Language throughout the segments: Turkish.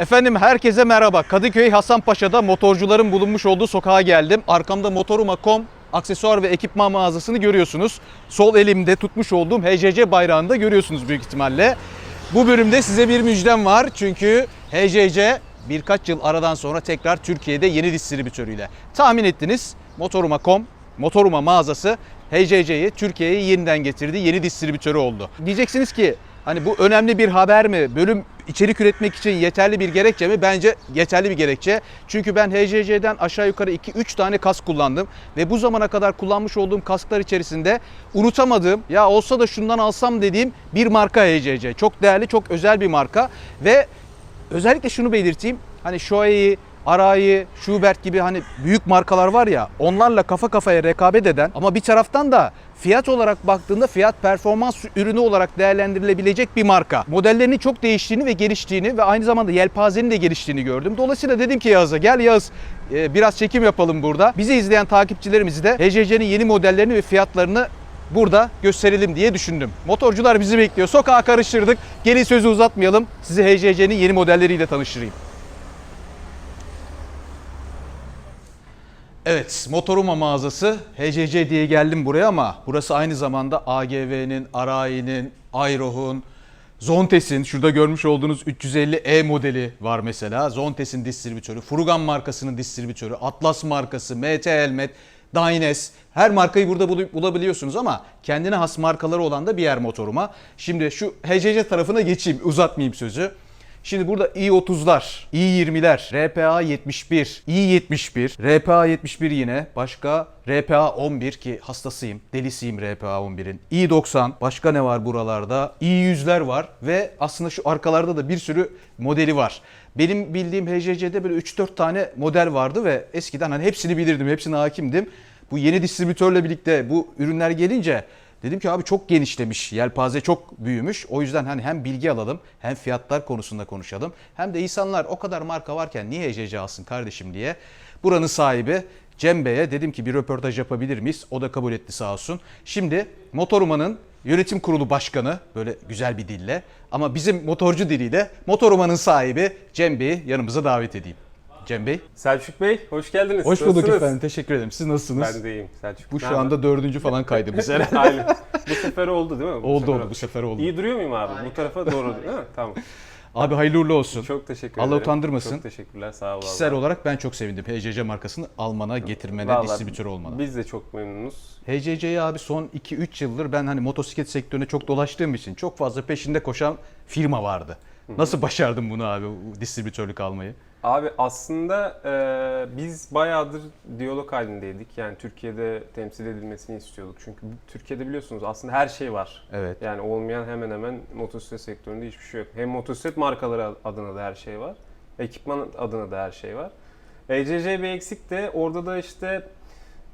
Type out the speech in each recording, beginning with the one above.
Efendim herkese merhaba. Kadıköy Hasanpaşa'da motorcuların bulunmuş olduğu sokağa geldim. Arkamda Motoruma.com aksesuar ve ekipman mağazasını görüyorsunuz. Sol elimde tutmuş olduğum HCC bayrağını da görüyorsunuz büyük ihtimalle. Bu bölümde size bir müjdem var. Çünkü HCC birkaç yıl aradan sonra tekrar Türkiye'de yeni distribütörüyle. Tahmin ettiniz Motoruma.com Motoruma mağazası HCC'yi Türkiye'ye yeniden getirdi. Yeni distribütörü oldu. Diyeceksiniz ki hani bu önemli bir haber mi? Bölüm içerik üretmek için yeterli bir gerekçe mi? Bence yeterli bir gerekçe. Çünkü ben HCC'den aşağı yukarı 2-3 tane kask kullandım. Ve bu zamana kadar kullanmış olduğum kasklar içerisinde unutamadığım ya olsa da şundan alsam dediğim bir marka HCC. Çok değerli, çok özel bir marka. Ve özellikle şunu belirteyim. Hani Shoei, Arai, Schubert gibi hani büyük markalar var ya onlarla kafa kafaya rekabet eden ama bir taraftan da fiyat olarak baktığında fiyat performans ürünü olarak değerlendirilebilecek bir marka. Modellerinin çok değiştiğini ve geliştiğini ve aynı zamanda yelpazenin de geliştiğini gördüm. Dolayısıyla dedim ki Yağız'a gel Yağız e, biraz çekim yapalım burada. Bizi izleyen takipçilerimizi de HCC'nin yeni modellerini ve fiyatlarını burada gösterelim diye düşündüm. Motorcular bizi bekliyor. Sokağa karıştırdık. Gelin sözü uzatmayalım. Sizi HCC'nin yeni modelleriyle tanıştırayım. Evet, Motoruma mağazası HCC diye geldim buraya ama burası aynı zamanda AGV'nin, Arai'nin, Ayroh'un, Zontes'in, şurada görmüş olduğunuz 350E modeli var mesela. Zontes'in distribütörü, Furugan markasının distribütörü, Atlas markası, MT Helmet, Dynes. Her markayı burada bul- bulabiliyorsunuz ama kendine has markaları olan da bir yer Motoruma. Şimdi şu HCC tarafına geçeyim, uzatmayayım sözü. Şimdi burada i30'lar, i20'ler, RPA 71, i71, RPA 71 yine, başka RPA 11 ki hastasıyım, delisiyim RPA 11'in. i90, başka ne var buralarda? i100'ler var ve aslında şu arkalarda da bir sürü modeli var. Benim bildiğim HCC'de böyle 3-4 tane model vardı ve eskiden hani hepsini bilirdim, hepsine hakimdim. Bu yeni distribütörle birlikte bu ürünler gelince Dedim ki abi çok genişlemiş, yelpaze çok büyümüş. O yüzden hani hem bilgi alalım hem fiyatlar konusunda konuşalım. Hem de insanlar o kadar marka varken niye HCC alsın kardeşim diye. Buranın sahibi Cem Bey'e dedim ki bir röportaj yapabilir miyiz? O da kabul etti sağ olsun. Şimdi Motoruma'nın yönetim kurulu başkanı böyle güzel bir dille ama bizim motorcu diliyle Motoruma'nın sahibi Cem Bey'i yanımıza davet edeyim. Cem Bey. Selçuk Bey hoş geldiniz. Hoş bulduk Nasılsınız? efendim. Teşekkür ederim. Siz nasılsınız? Ben de iyiyim Selçuk. Bu Ne şu haber? anda dördüncü falan kaydımız herhalde. Aynen. Bu sefer oldu değil mi? Bu oldu sefer oldu bu sefer oldu. İyi duruyor muyum abi? Bu tarafa doğru değil mi? Tamam. Abi hayırlı uğurlu olsun. Çok teşekkür Allah ederim. utandırmasın. Çok teşekkürler sağ ol. Kişisel vallahi. olarak ben çok sevindim HCC markasını almana, getirmene, Vallahi distribütör olmana. Biz de çok memnunuz. HCC'yi abi son 2-3 yıldır ben hani motosiklet sektörüne çok dolaştığım için çok fazla peşinde koşan firma vardı. Nasıl başardın bunu abi bu distribütörlük almayı? Abi aslında e, biz bayağıdır diyalog halindeydik. Yani Türkiye'de temsil edilmesini istiyorduk. Çünkü Türkiye'de biliyorsunuz aslında her şey var. Evet. Yani olmayan hemen hemen motosiklet sektöründe hiçbir şey yok. Hem motosiklet markaları adına da her şey var. Ekipman adına da her şey var. ECC bir eksik de orada da işte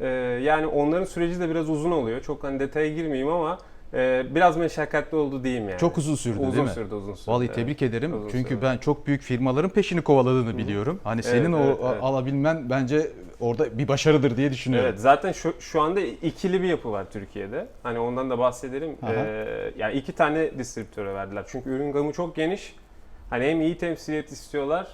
e, yani onların süreci de biraz uzun oluyor. Çok hani detaya girmeyeyim ama e, biraz meşakkatli oldu diyeyim yani. Çok uzun sürdü uzun değil mi? sürdü uzun sürdü. Vallahi evet. tebrik ederim. Uzun Çünkü sürdü. ben çok büyük firmaların peşini kovaladığını biliyorum. Hani senin o evet, evet. alabilmen bence orada bir başarıdır diye düşünüyorum. Evet zaten şu, şu anda ikili bir yapı var Türkiye'de. Hani ondan da bahsedelim. Aha. Ee, yani iki tane distribütöre verdiler. Çünkü ürün gamı çok geniş. Hani hem iyi temsiliyet istiyorlar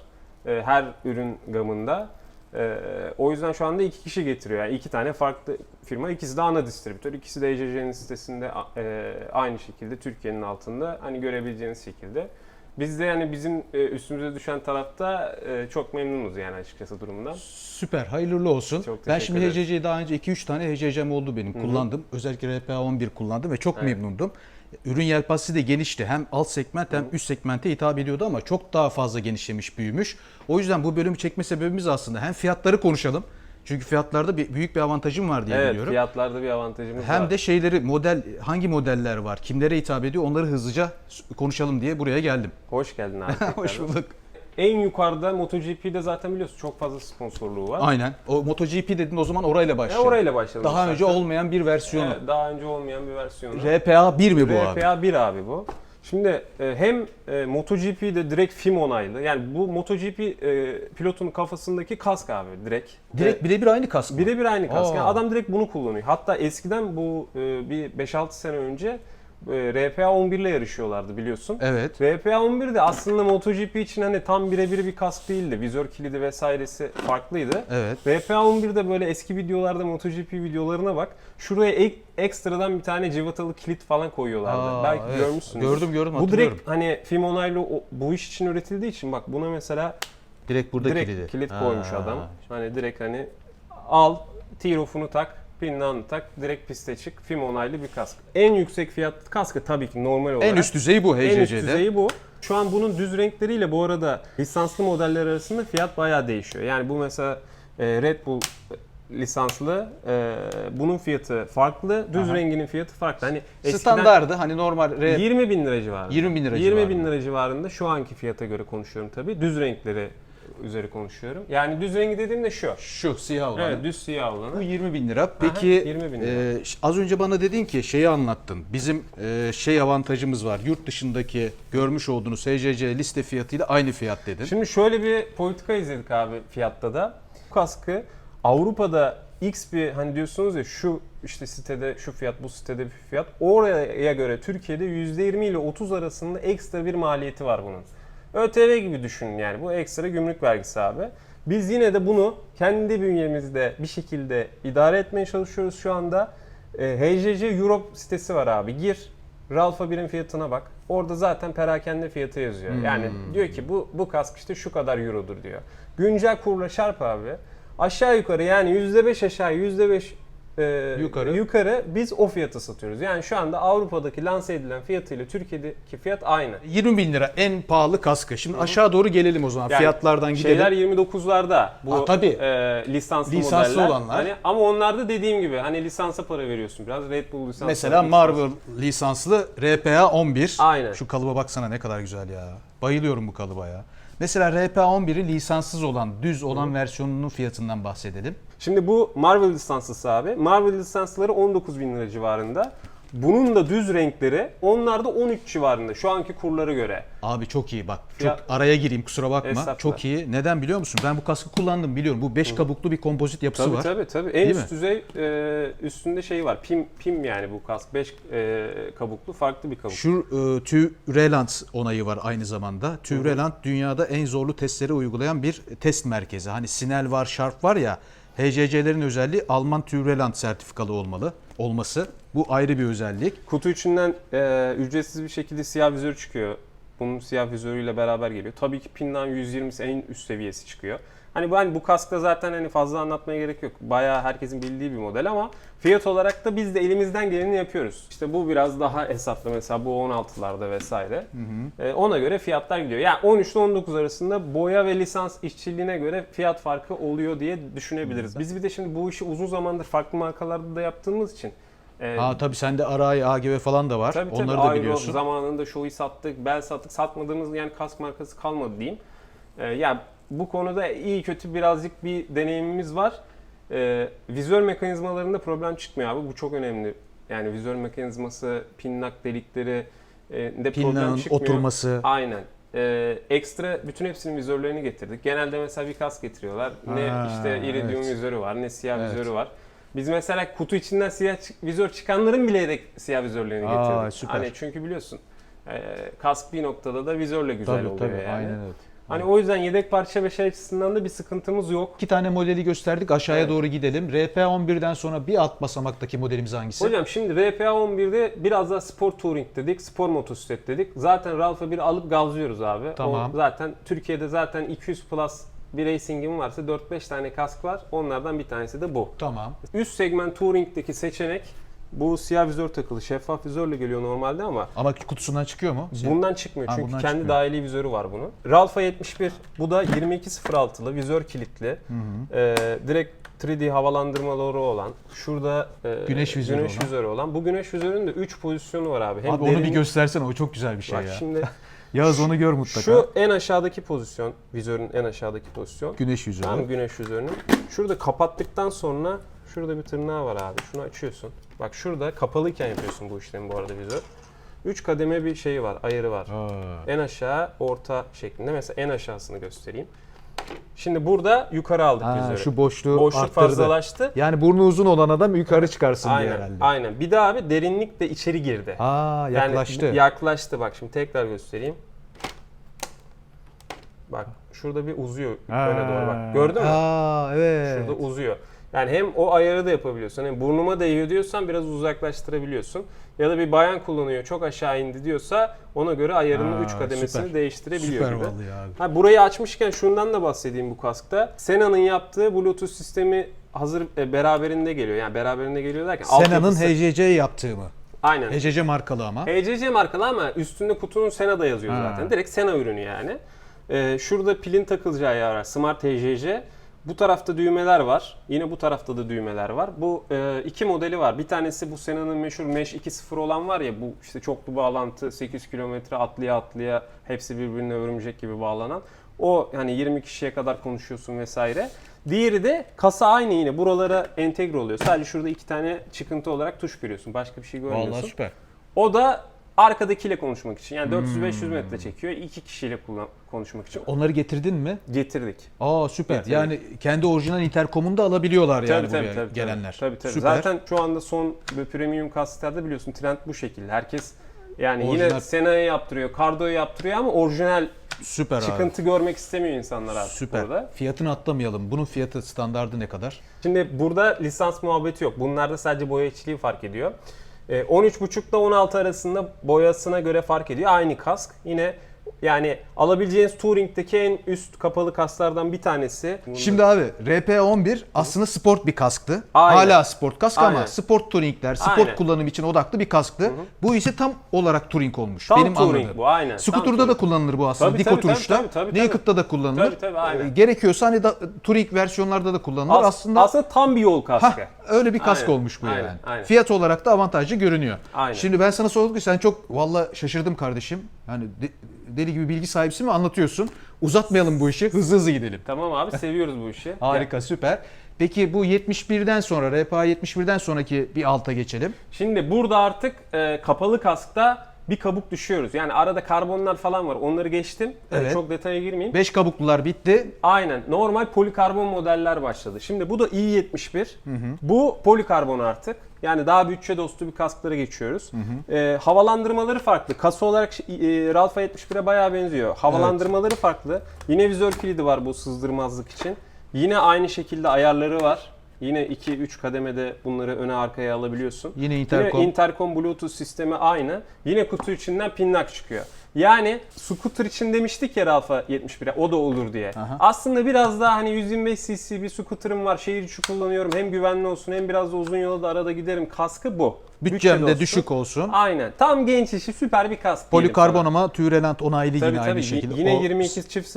e, her ürün gamında. E, o yüzden şu anda iki kişi getiriyor. Yani iki tane farklı firma. İkisi de ana distribütör. İkisi de ECC'nin sitesinde e, aynı şekilde Türkiye'nin altında hani görebileceğiniz şekilde. Biz de yani bizim e, üstümüze düşen tarafta e, çok memnunuz yani açıkçası durumdan. Süper, hayırlı olsun. Çok ben şimdi ederim. HCC'yi daha önce 2-3 tane HCC'm oldu benim. Kullandım. Özellikle RPA 11 kullandım ve çok Evet. memnundum. Ürün yelpazesi de genişti. Hem alt segment hem üst segmente hitap ediyordu ama çok daha fazla genişlemiş, büyümüş. O yüzden bu bölümü çekme sebebimiz aslında hem fiyatları konuşalım. Çünkü fiyatlarda bir, büyük bir avantajım var diye Evet, biliyorum. fiyatlarda bir avantajımız var. Hem de şeyleri model hangi modeller var, kimlere hitap ediyor onları hızlıca konuşalım diye buraya geldim. Hoş geldin abi. Hoş bulduk. En yukarıda MotoGP'de zaten biliyorsun çok fazla sponsorluğu var. Aynen. O MotoGP dedin o zaman orayla E, başlayalım. orayla başladım. Daha önce istersen. olmayan bir versiyonu. Evet, daha önce olmayan bir versiyonu. RPA 1 mi bu abi? RPA 1 abi bu. Şimdi e, hem e, MotoGP'de direkt FIM onaylı. Yani bu MotoGP e, pilotun kafasındaki kask abi direkt. Direkt birebir aynı kask mı? Birebir aynı kask. Aa. Yani adam direkt bunu kullanıyor. Hatta eskiden bu e, bir 5-6 sene önce e, RPA 11 ile yarışıyorlardı biliyorsun. Evet. RPA 11 de aslında MotoGP için hani tam birebir bir kask değildi. Vizör kilidi vesairesi farklıydı. Evet. RPA 11'de böyle eski videolarda MotoGP videolarına bak. Şuraya ek, ekstradan bir tane cıvatalı kilit falan koyuyorlardı. Aa, Belki evet. görmüşsündür. Gördüm gördüm Bu direkt hani film onaylı o- bu iş için üretildiği için bak buna mesela direkt burada direkt kilidi. kilit Ha. koymuş adam. Hani direkt hani al, tear off'unu tak, pinlanı tak, direkt piste çık. Film onaylı bir kask. En yüksek fiyat kaskı tabii ki normal olarak. En üst düzeyi bu En üst düzeyi bu. Şu an bunun düz renkleriyle bu arada lisanslı modeller arasında fiyat bayağı değişiyor. Yani bu mesela e, Red Bull lisanslı e, bunun fiyatı farklı, düz Aha. renginin fiyatı farklı. Hani Standardı hani normal R 20 bin lira civarında. 20 bin lira 20 bin civarında. lira civarında şu anki fiyata göre konuşuyorum tabii. Düz renkleri üzeri konuşuyorum. Yani düz rengi dediğim de şu. şu siyah olan. Evet düz siyah Bu olanı. 20 bin lira. Aha, Peki 20 bin lira. e, az önce bana dedin ki şeyi anlattın. Bizim e, şey avantajımız var. Yurt dışındaki görmüş olduğunuz SCC liste fiyatıyla aynı fiyat dedin. Şimdi şöyle bir politika izledik abi fiyatta da. Bu kaskı Avrupa'da X bir hani diyorsunuz ya şu işte sitede şu fiyat bu sitede bir fiyat. Oraya göre Türkiye'de %20 ile 30 arasında ekstra bir maliyeti var bunun. ÖTV gibi düşünün yani bu ekstra gümrük vergisi abi. Biz yine de bunu kendi bünyemizde bir şekilde idare etmeye çalışıyoruz şu anda. E, HJC Europe sitesi var abi. Gir Ralpha birim fiyatına bak. Orada zaten perakende fiyatı yazıyor. Yani diyor ki bu bu kask işte şu kadar eurodur diyor. Güncel kurla çarp abi. Aşağı yukarı yani %5 aşağı %5 e, Yukarı. yukarı biz o fiyata satıyoruz. Yani şu anda Avrupa'daki lanse edilen fiyatıyla Türkiye'deki fiyat aynı. 20 bin lira en pahalı kaskı. Şimdi aşağı doğru gelelim o zaman. Yani Fiyatlardan gidelim. Şeyler 29'larda bu Aa, tabii. e, lisanslı, Lisanslı modeller. olanlar. Hani, ama onlarda dediğim gibi hani lisansa para veriyorsun biraz. Red Bull lisansı. Mesela. Marvel lisanslı RPA 11. Aynen. Şu kalıba baksana ne kadar güzel ya. Bayılıyorum bu kalıba ya. Mesela RPA 11'i lisanssız olan, düz olan versiyonunun fiyatından bahsedelim. Şimdi bu Marvel lisanslısı abi. Marvel lisansları 19 bin lira civarında. Bunun da düz renkleri onlar da 13 civarında şu anki kurlara göre. Abi çok iyi bak. Çok Ya- araya gireyim kusura bakma. Estağfurullah. Çok iyi. Neden biliyor musun? Ben bu kaskı kullandım biliyorum. Bu 5 kabuklu bir kompozit yapısı Tabii var. tabii tabii. En Değil üst mi? düzey e, üstünde şey var. Pim pim yani bu kask 5 kabuklu farklı bir kabuk. Şu e, Türeland onayı var aynı zamanda. Türeland dünyada en zorlu testleri uygulayan bir test merkezi. Hani Sinel var, Sharp var ya. HCC'lerin özelliği Alman Türeland sertifikalı olmalı olması. Bu ayrı bir özellik. Kutu içinden e, ücretsiz bir şekilde siyah vizör çıkıyor. Bunun siyah vizörüyle beraber geliyor. Tabii ki Pin'den 120'si en üst seviyesi çıkıyor. Hani ben bu kaskta zaten hani fazla anlatmaya gerek yok. Bayağı herkesin bildiği bir model ama fiyat olarak da biz de elimizden geleni yapıyoruz. İşte bu biraz daha hesaplı mesela bu 16'larda vesaire. E, ona göre fiyatlar gidiyor. Yani 13 ile 19 arasında boya ve lisans işçiliğine göre fiyat farkı oluyor diye düşünebiliriz. Biz bir de şimdi bu işi uzun zamandır farklı markalarda da yaptığımız için e, Ha tabii sende Aray, AGV falan da var. Tabii tabii. Onları da biliyorsun. zamanında Shoei sattık, Bell sattık. Satmadığımız yani kask markası kalmadı diyeyim. Ee, ya bu konuda iyi kötü birazcık bir deneyimimiz var. Ee, vizör mekanizmalarında problem çıkmıyor abi. Bu çok önemli. Yani vizör mekanizması, pinnak delikleri e, de problem çıkmıyor. oturması. Aynen. Ee, ekstra bütün hepsinin vizörlerini getirdik. Genelde mesela bir kask getiriyorlar. Ne Ha, işte iridium evet. vizörü var, ne siyah Evet. vizörü var. Biz mesela kutu içinden siyah vizör çıkanların bile yedek siyah vizörlerini Aa, getirdik. süper. Hani çünkü biliyorsun e, kask bir noktada da vizörle güzel Tabii oluyor tabii yani. aynen evet. Hani o yüzden yedek parça ve şey açısından da bir sıkıntımız yok. İki tane modeli gösterdik. Aşağıya Evet. doğru gidelim. RPA 11'den sonra bir alt basamaktaki modelimiz hangisi? Hocam şimdi RPA 11'de biraz daha spor touring dedik, spor motosiklet dedik. Zaten Ralph'a bir alıp gazlıyoruz abi. Tamam. O zaten Türkiye'de zaten 200 plus bir racing'im varsa 4-5 tane kask var. Onlardan bir tanesi de bu. Tamam. Üst segment touring'deki seçenek bu siyah vizör takılı. Şeffaf vizörle geliyor normalde ama Ama kutusundan çıkıyor mu? bundan çıkmıyor. Ha, Çünkü bundan kendi çıkmıyor. dahili vizörü var bunun. Ralpha 71 bu da 2206'lı vizör kilitli. Ee, direkt 3D havalandırmaları olan, şurada e, Güneş vizörü güneş olan. vizörü olan. Bu güneş vizörünün de 3 pozisyonu var abi. Hem Abi onu bir göstersene o çok güzel bir şey Bak ya. şimdi Yağız onu gör mutlaka. şu en aşağıdaki pozisyon, vizörün en aşağıdaki pozisyon. Güneş yüzü. Tam güneş vizörünün. Şurada kapattıktan sonra şurada bir tırnağı var abi. Şunu açıyorsun. Bak şurada kapalıyken yapıyorsun bu işlemi bu arada vizör. 3 kademe bir şeyi var, ayarı var. Aa. En aşağı, orta şeklinde. Mesela en aşağısını göstereyim. Şimdi burada yukarı aldık Ha, vizörü. şu boşluğu Boşluk arttırdı. fazlalaştı. Yani burnu uzun olan adam yukarı çıkarsın diye Aynen, herhalde. aynen. Bir de abi derinlik de içeri girdi. Aa yaklaştı. Yani yaklaştı bak şimdi tekrar göstereyim. Bak şurada bir uzuyor öne doğru bak. Gördün mü? Aa evet. Şurada uzuyor. Yani hem o ayarı da yapabiliyorsun. Hem burnuma değiyor diyorsan biraz uzaklaştırabiliyorsun. Ya da bir bayan kullanıyor çok aşağı indi diyorsa ona göre ayarının Aa, 3 kademesini süper. değiştirebiliyor Süper gibi. vallahi abi. Ha, burayı açmışken şundan da bahsedeyim bu kaskta. Sena'nın yaptığı Bluetooth sistemi hazır e, beraberinde geliyor. Yani beraberinde geliyor derken Sena'nın altyapısı- HCC yaptığı mı? Aynen. HCC markalı ama. HCC markalı ama üstünde kutunun Sena'da yazıyor Ha. zaten. Direkt Sena ürünü yani. Ee, şurada pilin takılacağı yer var. Smart HCC. Bu tarafta düğmeler var. Yine bu tarafta da düğmeler var. Bu e, iki modeli var. Bir tanesi bu Sena'nın meşhur Mesh 2.0 olan var ya bu işte çoklu bağlantı 8 kilometre atlıya atlıya hepsi birbirine örümcek gibi bağlanan. O hani 20 kişiye kadar konuşuyorsun vesaire. Diğeri de kasa aynı yine buralara entegre oluyor. Sadece şurada iki tane çıkıntı olarak tuş görüyorsun. Başka bir şey görmüyorsun. Vallahi süper. O da arkadakiyle konuşmak için. Yani 400-500 metre çekiyor. iki kişiyle kullan- konuşmak için. Onları getirdin mi? Getirdik. Aa süper. Getirdik. Yani kendi orijinal interkomunu da alabiliyorlar yani buraya gelenler. Tabii, tabii. Süper. Zaten şu anda son böyle premium kastlerde biliyorsun trend bu şekilde. Herkes yani Orijinal. yine Sena'ya yaptırıyor, Cardo'ya yaptırıyor ama orijinal süper abi. çıkıntı görmek istemiyor insanlar artık Süper. burada. Fiyatını atlamayalım. Bunun fiyatı standardı ne kadar? Şimdi burada lisans muhabbeti yok. Bunlarda sadece boya içliği fark ediyor. Ee, 13.5 ile 16 arasında boyasına göre fark ediyor. Aynı kask. Yine yani alabileceğiniz Touring'deki en üst kapalı kasklardan bir tanesi. Şimdi abi RP11 aslında sport bir kasktı. Aynen. Hala sport kask ama Aynen. sport touringler, sport Aynen. kullanım için odaklı bir kasktı. Bu ise tam olarak touring olmuş. Tam Benim touring anladığım. bu, aynen. Tam Scooter'da da kullanılır bu aslında. Tabii, Dik tabii, oturuşta. tabii, tabii, tabii. Naked'da da kullanılır. Tabii, tabii, aynen. Gerekiyorsa hani da, touring versiyonlarda da kullanılır. As- aslında aslında tam bir yol kaskı. Hah, öyle bir kask Aynen, olmuş bu aynen, yani. aynen. Fiyat olarak da avantajlı görünüyor. Aynen. Şimdi ben sana sordum ki sen çok valla şaşırdım kardeşim. Yani de- deli gibi bilgi sahibisin mi anlatıyorsun. Uzatmayalım bu işi. Hızlı hızlı gidelim. Tamam abi seviyoruz bu işi. Harika süper. Peki bu 71'den sonra RPA 71'den sonraki bir alta geçelim. Şimdi burada artık e, kapalı kaskta bir kabuk düşüyoruz. Yani arada karbonlar falan var. Onları geçtim. E, Evet. çok detaya girmeyeyim. 5 kabuklular bitti. Aynen. Normal polikarbon modeller başladı. Şimdi bu da i71. Bu polikarbon artık. Yani daha bütçe dostu bir kasklara geçiyoruz. Ee, havalandırmaları farklı. Kasa olarak e, Ralpha 71'e bayağı benziyor. Havalandırmaları farklı. Yine vizör kilidi var bu sızdırmazlık için. Yine aynı şekilde ayarları var. Yine 2-3 kademede bunları öne arkaya alabiliyorsun. Yine intercom. Yine intercom bluetooth sistemi aynı. Yine kutu içinden pinnak çıkıyor. Yani scooter için demiştik ya Ralpha 71'e o da olur diye. Aha. Aslında biraz daha hani 125 cc bir scooter'ım var. Şehir içi kullanıyorum. Hem güvenli olsun hem biraz da uzun yola da arada giderim. Kaskı bu. Bütçe Bütçem de dostu. düşük olsun. Aynen. Tam genç işi süper bir kask. diyelim Polikarbon sana. ama Türelant onaylı Tabii yine tabii. aynı şekilde. Yine O- 22 çift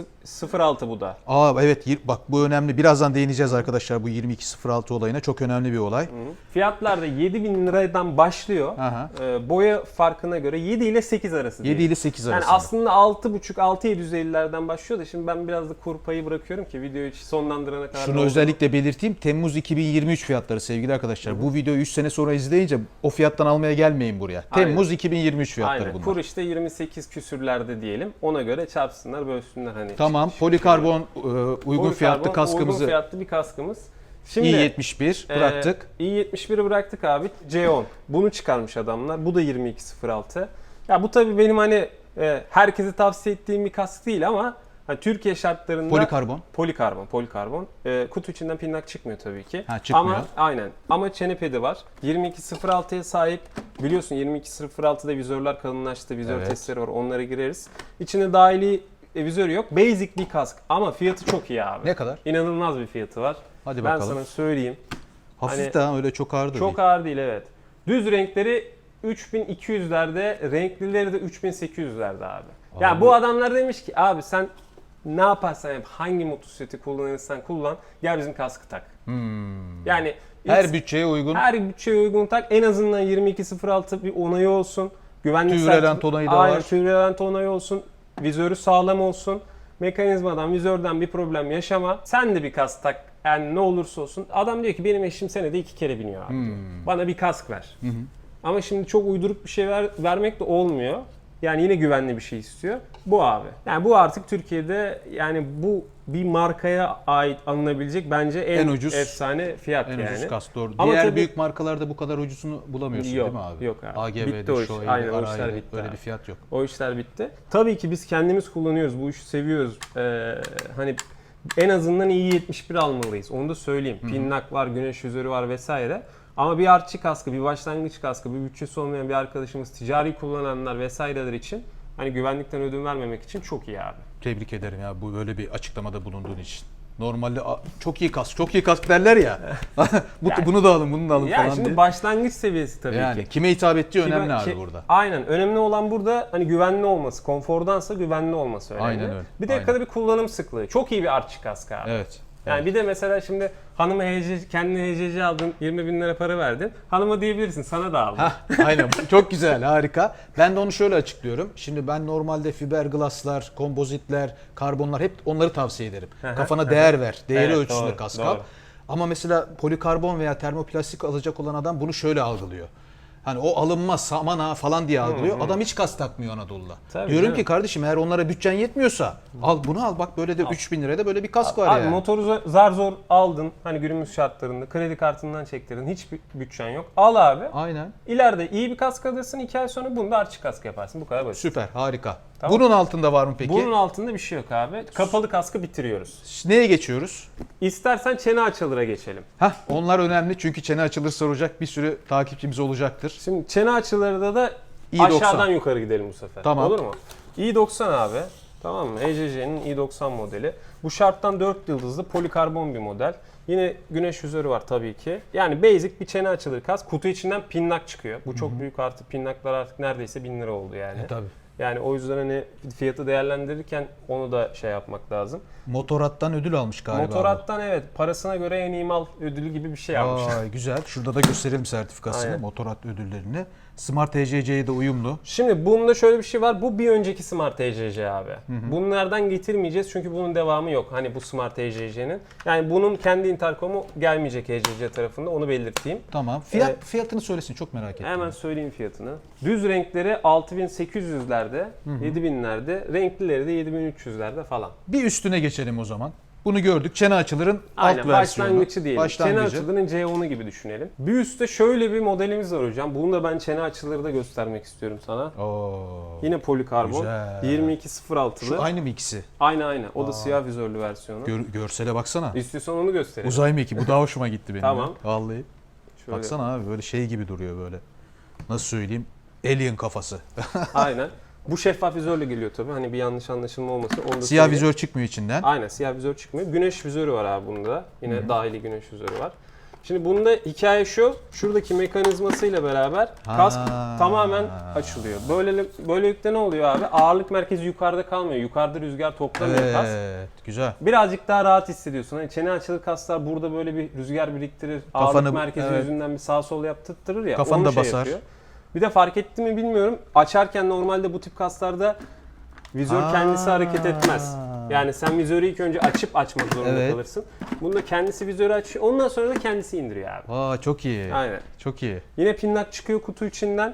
06 bu da. Aa evet bak bu önemli. Birazdan değineceğiz arkadaşlar bu 2206 olayına. Çok önemli bir olay. Fiyatlar da 7000 liradan başlıyor. Aha. Ee, boya farkına göre 7 ile 8 arası. 7 diyelim. ile 8 Yani arasında. aslında 6.5 6750'lerden başlıyor da şimdi ben biraz da kur payı bırakıyorum ki videoyu sonlandırana kadar. Şunu özellikle belirteyim. Temmuz 2023 fiyatları sevgili arkadaşlar. Bu videoyu 3 sene sonra izleyince o fiyattan almaya gelmeyin buraya. Aynen. Temmuz 2023 fiyatları Aynen. bunlar. Kur işte 28 küsürlerde diyelim. Ona göre çarpsınlar, bölsünler hani. Tamam. Polikarbon e, uygun Polikarbon, fiyatlı kaskımızı Uygun fiyatlı bir kaskımız. Şimdi i71 e, bıraktık. i71'i bıraktık abi. C10. Bunu çıkarmış adamlar. Bu da 2206. Ya bu tabii benim hani e, herkese tavsiye ettiğim bir kask değil ama hani Türkiye şartlarında Polikarbon. Polikarbon, polikarbon. Ee, kutu içinden pinnak çıkmıyor tabii ki. Ha, çıkmıyor. Ama aynen. Ama çene pedi var. 2206'ya sahip. Biliyorsun 2206'da vizörler kalınlaştı. Vizör Evet. testleri var. Onlara gireriz. İçinde dahili e, vizör yok. Basic bir kask ama fiyatı çok iyi abi. Ne kadar? İnanılmaz bir fiyatı var. Hadi ben bakalım. sana söyleyeyim. Hafif hani- de ha, öyle çok ağır da Çok değil. ağır değil evet. Düz renkleri 3200'lerde, renklileri de 3800'lerde abi. Ya Abi. bu adamlar demiş ki abi sen ne yaparsan yap, hangi motosikleti kullanırsan kullan, gel bizim kaskı tak. Hmm. Yani Her bütçeye uygun. her bütçeye uygun tak. En azından 2206 bir onayı olsun. Güvenlik Tüyrelent sertif- onayı da Aynen, var. Tüyrelent onayı olsun. Vizörü sağlam olsun. Mekanizmadan, vizörden bir problem yaşama. Sen de bir kask tak. Yani ne olursa olsun. Adam diyor ki benim eşim senede iki kere biniyor abi. Hmm. Bana bir kask ver. Ama şimdi çok uyduruk bir şey ver, vermek de olmuyor. Yani yine güvenli bir şey istiyor. Bu abi. Yani bu artık Türkiye'de yani bu bir markaya ait alınabilecek bence en, En ucuz- efsane fiyat En yani. ucuz kask doğru. Ama Diğer tabii- büyük markalarda bu kadar ucuzunu bulamıyorsun Yok, değil mi abi? yok abi. AGV'de, Bitti o iş. Shoei'de, Aynen, o işler Aray'de bitti böyle abi. bir fiyat yok. O işler bitti. Tabii ki biz kendimiz kullanıyoruz. Bu işi seviyoruz. Ee, hani en azından iyi 71 almalıyız. Onu da söyleyeyim. Pinnak var, güneş yüzörü var vesaire. Ama bir artçı kaskı, bir başlangıç kaskı, bir bütçesi olmayan bir arkadaşımız, ticari kullananlar vesaireler için hani güvenlikten ödün vermemek için çok iyi abi. Tebrik ederim ya bu böyle bir açıklamada bulunduğun için. Normalde "Aa, çok iyi kask, çok iyi kask derler ya. Bu- Yani- bunu da alın, bunu da alın Yani falan şimdi diye. başlangıç seviyesi tabii yani ki. kime hitap ettiği Ki önemli abi ki- burada. Aynen. Önemli olan burada hani güvenli olması. Konfordansa güvenli olması önemli. Aynen öyle, Bir de aynen. kadar bir kullanım sıklığı. Çok iyi bir artçı kask abi. Evet. Yani bir de mesela şimdi hanıma HC, kendine HCC aldın 20 bin lira para verdin. Hanıma diyebilirsin sana da aldım. Hah, aynen çok güzel harika. Ben de onu şöyle açıklıyorum. Şimdi ben normalde fiberglasslar, kompozitler, karbonlar hep onları tavsiye ederim. Kafana değer ver, değeri Evet, ölçüsünde doğru, al. Ama mesela polikarbon veya termoplastik alacak olan adam bunu şöyle algılıyor. Hani o alınmaz saman ha falan diye algılıyor. Adam hiç kask takmıyor Anadolu'da. Tabii Diyorum ki kardeşim eğer onlara bütçen yetmiyorsa al bunu al bak böyle de 3000 liraya da böyle bir kask var Abi yani. motoru zar zor aldın. Hani günümüz şartlarında kredi kartından çektirdin. Hiç bütçen yok. Al abi. Aynen. İleride iyi bir kask alırsın. 2 ay sonra bunu da artçı kask yaparsın. Bu kadar basit. Süper harika. Tamam. Bunun altında var mı peki? Bunun altında bir şey yok abi. Kapalı kaskı bitiriyoruz. Neye geçiyoruz? İstersen çene açılır'a geçelim. Hah onlar önemli çünkü çene açılır soracak bir sürü takipçimiz olacaktır. Şimdi çene açılarda da i90. aşağıdan yukarı gidelim bu sefer. Tamam. Olur mu? i90 abi. Tamam mı? EJJ'nin i90 modeli. Bu şarttan 4 yıldızlı polikarbon bir model. Yine güneş yüzörü var tabii ki. Yani basic bir çene açılır kask. Kutu içinden pinnak çıkıyor. Bu çok büyük artık pinnaklar artık neredeyse 1000 lira oldu yani. tabii. Yani o yüzden hani fiyatı değerlendirirken onu da şey yapmak lazım. Motorat'tan ödül almış galiba. Motorat'tan evet parasına göre en iyi mal ödülü gibi bir şey bu. almışlar. Vay güzel. Şurada da gösterelim sertifikasını. Aynen. Motorat ödüllerini. Smart ECC'ye de uyumlu. Şimdi bunda şöyle bir şey var. Bu bir önceki Smart EJJ abi. Bunlardan getirmeyeceğiz çünkü bunun devamı yok. Hani bu Smart EJJ'nin. Yani bunun kendi interkomu gelmeyecek EJJ tarafında onu belirteyim. Tamam. Fiyat Evet. fiyatını söylesin çok merak ettim. Hemen söyleyeyim fiyatını. Düz renkleri 6800'lerde, 7000'lerde, renklileri de 7300'lerde falan. Bir üstüne geçelim o zaman. Bunu gördük. Çene açılırın Aynen alt versiyonu. başlangıcı diyelim. Çene Başlangıcı. açılırın C10'u gibi düşünelim. Bir üstte şöyle bir modelimiz var hocam. Bunu da ben çene açıları da göstermek istiyorum sana. Oo. Yine polikarbon. Güzel. 2206'lı. Şu aynı mı ikisi? Aynı aynı. O da siyah vizörlü versiyonu. Gör- görsele baksana. İstiyorsan onu gösterelim. Uzay mekiği. Bu daha hoşuma gitti benim. Tamam. ya. Vallahi. Şöyle. Baksana abi böyle şey gibi duruyor böyle. Nasıl söyleyeyim? Alien kafası. Aynen. Bu şeffaf vizörle geliyor tabii. Hani bir yanlış anlaşılma olmasın. Onu da Siyah söyleyeyim. vizör çıkmıyor içinden. Aynen siyah vizör çıkmıyor. Güneş vizörü var abi bunda da. Yine dahili güneş vizörü var. Şimdi bunda hikaye şu. Şuradaki mekanizmasıyla beraber kask Ha. tamamen açılıyor. Böyle böylelikle ne oluyor abi? Ağırlık merkezi yukarıda kalmıyor. Yukarıda rüzgar toplamıyor kask. Evet, güzel. Birazcık daha rahat hissediyorsun. Hani çene açılı kaslar burada böyle bir rüzgar biriktirir. Kafanı- ağırlık merkezi evet. yüzünden bir sağ sol yaptırtırır ya. Kafanı onu da şey basar. yapıyor. Bir de fark etti mi bilmiyorum. Açarken normalde bu tip kaslarda vizör Aa. kendisi hareket etmez. Yani sen vizörü ilk önce açıp açmak zorunda Evet. kalırsın. Bunda kendisi vizörü açıyor. Ondan sonra da kendisi indiriyor abi. Aa çok iyi. Aynen. Çok iyi. Yine pinnak çıkıyor kutu içinden.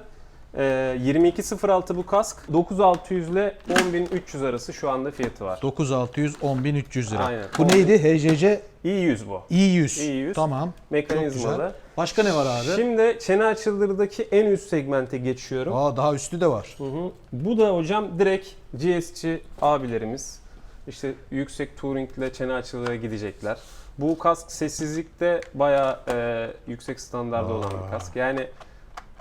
Ee, 22.06 bu kask. 9600 ile 10300 arası şu anda fiyatı var. 9600 10300 lira. Aynen. Bu neydi? HCC İyi 100 bu. i100. i100. Tamam. Çok Mekanizmalı. Başka ne var abi? Şimdi çene açıldırdaki en üst segmente geçiyorum. Aa daha üstü de var. Hı hı. Bu da hocam direkt GSC abilerimiz işte yüksek touringle çene açıldırıya gidecekler. Bu kask sessizlikte bayağı e, yüksek standarda olan bir kask. Yani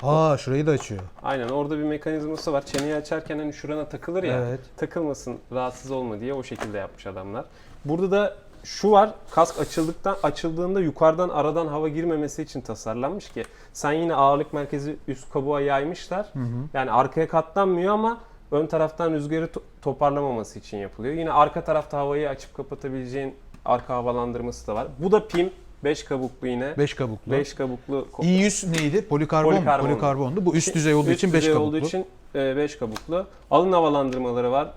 Aa şurayı da açıyor. aynen orada bir mekanizması var. Çeneyi açarken hani şurana takılır ya. Evet. Takılmasın, rahatsız olma diye o şekilde yapmış adamlar. Burada da şu var. Kask açıldıktan açıldığında yukarıdan aradan hava girmemesi için tasarlanmış ki sen yine ağırlık merkezi üst kabuğa yaymışlar. Yani arkaya katlanmıyor ama ön taraftan rüzgarı to- toparlamaması için yapılıyor. Yine arka tarafta havayı açıp kapatabileceğin arka havalandırması da var. Bu da PIM 5 kabuklu yine. 5 kabuklu. 5 kabuklu. ko- i100 neydi? Polikarbon. Polikarbon. Polikarbondu. Bu üst düzey olduğu Üst için 5 düzey kabuklu. olduğu için 5 kabuklu. Alın havalandırmaları var.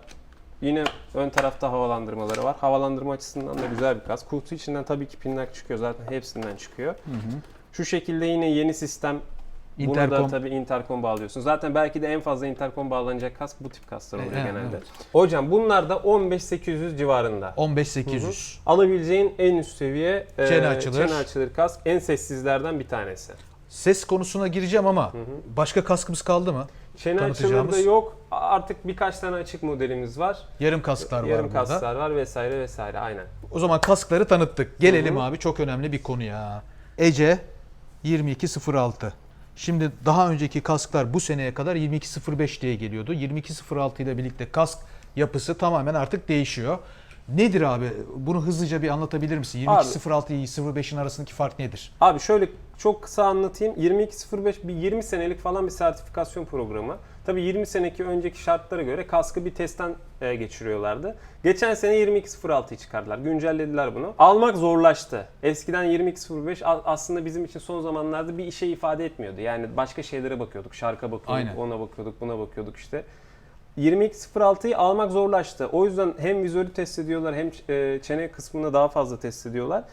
Yine ön tarafta havalandırmaları var. Havalandırma açısından da güzel bir kask. Kutu içinden tabii ki pinnak çıkıyor. Zaten hepsinden çıkıyor. Şu şekilde yine yeni sistem Intercom. da tabii intercom bağlıyorsun. Zaten belki de en fazla intercom bağlanacak kask bu tip kasklar oluyor E, genelde. evet. Hocam bunlar da 15800 civarında. 15800. Alabileceğin en üst seviye e, Çene açılır. çene açılır kask. En sessizlerden bir tanesi. Ses konusuna gireceğim ama başka kaskımız kaldı mı? Çene açılır da Tanıtacağımız. yok. Artık birkaç tane açık modelimiz var. Yarım kasklar Yarım var burada. kasklar var vesaire vesaire aynen. O zaman kaskları tanıttık. Gelelim abi çok önemli bir konu ya. Ece 2206. Şimdi daha önceki kasklar bu seneye kadar 2205 diye geliyordu. 2206 ile birlikte kask yapısı tamamen artık değişiyor. Nedir abi? Bunu hızlıca bir anlatabilir misin? 2206 ile 05'in arasındaki fark nedir? Abi şöyle çok kısa anlatayım. 2205 bir 20 senelik falan bir sertifikasyon programı. Tabii 20 seneki önceki şartlara göre kaskı bir testten e, geçiriyorlardı. Geçen sene 2206'yı çıkardılar. Güncellediler bunu. Almak zorlaştı. Eskiden 2205 a- aslında bizim için son zamanlarda bir işe ifade etmiyordu. Yani başka şeylere bakıyorduk. Şarka bakıyorduk, Aynen. ona bakıyorduk, buna bakıyorduk işte. 2206'yı almak zorlaştı. O yüzden hem vizörü test ediyorlar hem e, çene kısmını daha fazla test ediyorlar.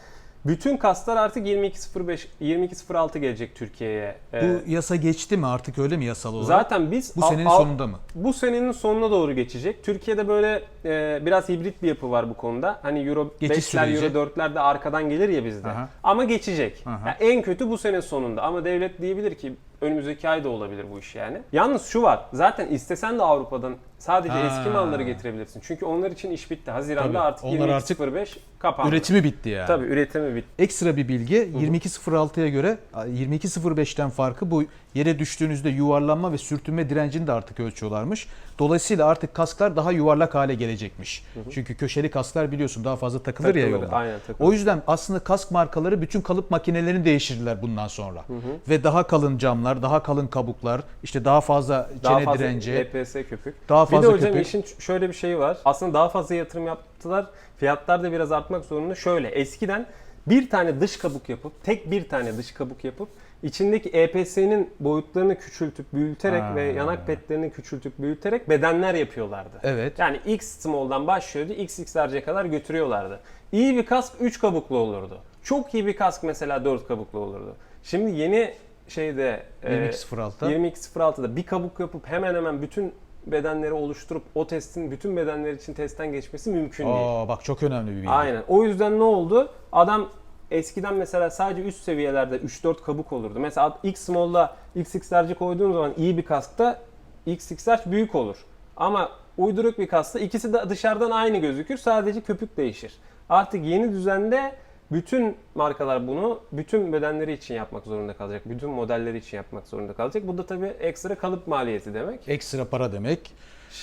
Bütün kaslar artık 2205 2206 gelecek Türkiye'ye. E, Bu yasa geçti mi artık öyle mi yasal olarak? zaten biz bu al- senenin al- sonunda mı? bu senenin sonuna doğru geçecek. Türkiye'de böyle e, biraz hibrit bir yapı var bu konuda. Hani Euro Geçiş 5'ler, süreci. Euro 4'ler de arkadan gelir ya bizde. Aha. Ama geçecek. Aha. Yani en kötü bu sene sonunda. Ama devlet diyebilir ki önümüzdeki ay da olabilir bu iş yani. Yalnız şu var. Zaten istesen de Avrupa'dan sadece Ha. eski malları getirebilirsin. Çünkü onlar için iş bitti. Haziran'da Tabii. artık Onlar artık 22.05 kapandı. Üretimi bitti yani. Tabii üretimi bitti. Ekstra bir bilgi 22.06'ya göre 22.05'ten farkı bu yere düştüğünüzde yuvarlanma ve sürtünme direncini de artık ölçüyorlarmış. Dolayısıyla artık kasklar daha yuvarlak hale gelecekmiş. Çünkü köşeli kasklar biliyorsun daha fazla takılır, ya Takılır, yolda. aynen, takılır. O yüzden aslında kask markaları bütün kalıp makinelerini değiştirdiler bundan sonra. Ve daha kalın camlar, daha kalın kabuklar, işte daha fazla Daha çene fazla direnci, LPS köpük. daha Bir fazla de hocam köpük. işin şöyle bir şeyi var. Aslında daha fazla yatırım yaptılar. Fiyatlar da biraz artmak zorunda. Şöyle eskiden bir tane dış kabuk yapıp, tek bir tane dış kabuk yapıp içindeki EPS'nin boyutlarını küçültüp, büyüterek Ha. ve yanak petlerini küçültüp, büyüterek bedenler yapıyorlardı. Evet. Yani X small'dan başlıyordu, XX'lerce kadar götürüyorlardı. İyi bir kask 3 kabuklu olurdu. Çok iyi bir kask mesela 4 kabuklu olurdu. Şimdi yeni şeyde e, 22.06'da 22.06'da bir kabuk yapıp hemen hemen bütün bedenleri oluşturup o testin bütün bedenler için testten geçmesi mümkün değil. Aa, bak çok önemli bir bilgi. Aynen. O yüzden ne oldu? Adam eskiden mesela sadece üst seviyelerde 3-4 kabuk olurdu. Mesela X small'da XX'lerce koyduğun zaman iyi bir kaskta XX'ler büyük olur. Ama uyduruk bir kaskta ikisi de dışarıdan aynı gözükür. Sadece köpük değişir. Artık yeni düzende bütün markalar bunu bütün bedenleri için yapmak zorunda kalacak. Bütün modelleri için yapmak zorunda kalacak. Bu da tabii ekstra kalıp maliyeti demek. Ekstra para demek,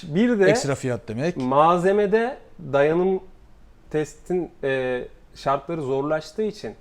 Bir de ekstra fiyat demek. malzemede dayanım testin e, şartları zorlaştığı için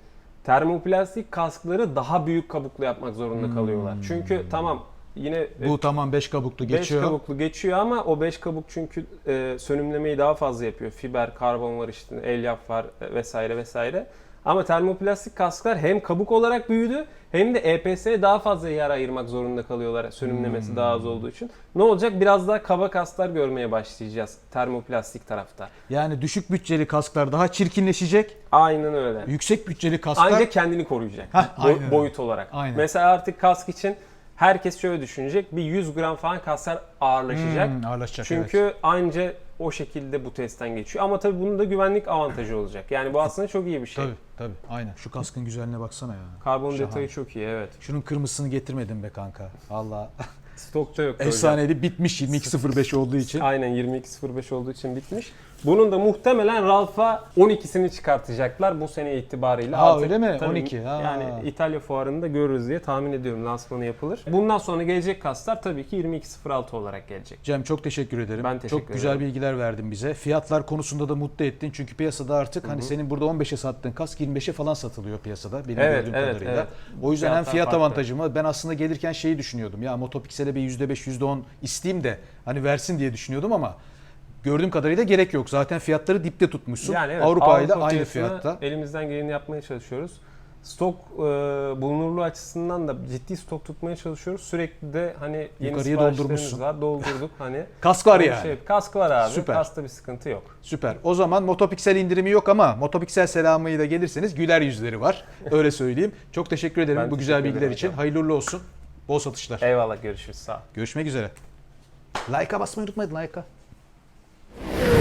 termoplastik kaskları daha büyük kabuklu yapmak zorunda kalıyorlar. Çünkü tamam yine Bu tamam 5 kabuklu 5 geçiyor. kabuklu geçiyor ama o 5 kabuk çünkü e, sönümlemeyi daha fazla yapıyor. Fiber, karbon var işte, elyaf var e, vesaire vesaire. Ama termoplastik kasklar hem kabuk olarak büyüdü hem de EPS'ye daha fazla yer ayırmak zorunda kalıyorlar sönümlemesi daha az olduğu için. Ne olacak? Biraz daha kaba kasklar görmeye başlayacağız termoplastik tarafta. Yani düşük bütçeli kasklar daha çirkinleşecek. Aynen öyle. Yüksek bütçeli kasklar Ancak kendini koruyacak. Heh, aynen boyut olarak. Aynen. Mesela artık kask için herkes şöyle düşünecek. Bir 100 gram falan kasklar ağırlaşacak. Hmm, ağırlaşacak. Çünkü evet. anca o şekilde bu testten geçiyor. Ama tabii bunun da güvenlik avantajı olacak. Yani bu aslında çok iyi bir şey. Tabii tabii aynen. Şu kaskın güzelliğine baksana ya. Karbon Şahane. detayı çok iyi evet. Şunun kırmızısını getirmedim be kanka. Allah. Stokta yok. hocam. Efsaneli bitmiş 22.05 olduğu için. Aynen 22.05 olduğu için bitmiş. Bunun da muhtemelen Ralph'a 12'sini çıkartacaklar bu sene itibariyle. Aa, öyle mi? tabii 12, ha. Yani İtalya fuarında görürüz diye tahmin ediyorum lansmanı yapılır. Bundan sonra gelecek kaslar tabii ki 22.06 olarak gelecek. Cem çok teşekkür ederim. Ben teşekkür çok güzel ederim. bilgiler verdin bize. Fiyatlar konusunda da mutlu ettin. Çünkü piyasada artık hani senin burada 15'e sattığın kask 25'e falan satılıyor piyasada benim Evet, gördüğüm evet, kadarıyla. evet. O yüzden hem Fiyatlar fiyat farklı. avantajı var. Ben aslında gelirken şeyi düşünüyordum. Ya Motopiksel'e bir %5 %10 isteyeyim de hani versin diye düşünüyordum ama gördüğüm kadarıyla gerek yok. Zaten fiyatları dipte tutmuşsun. Yani evet, Avrupa ile aynı fiyatta. Elimizden geleni yapmaya çalışıyoruz. Stok e, bulunurluğu açısından da ciddi stok tutmaya çalışıyoruz. Sürekli de hani yeni Yukarıyı doldurmuşsun. var. Doldurduk hani. Kask var yani. Şey, kask var abi. Süper. Kaskta bir sıkıntı yok. Süper. O zaman Motopiksel indirimi yok ama Motopiksel selamıyla gelirseniz güler yüzleri var. Öyle söyleyeyim. Çok teşekkür ederim Ben bu güzel bilgiler ederim için. hocam. Hayırlı olsun. Bol satışlar. Eyvallah görüşürüz sağ ol. Görüşmek üzere. Like'a basmayı unutmayın like'a. you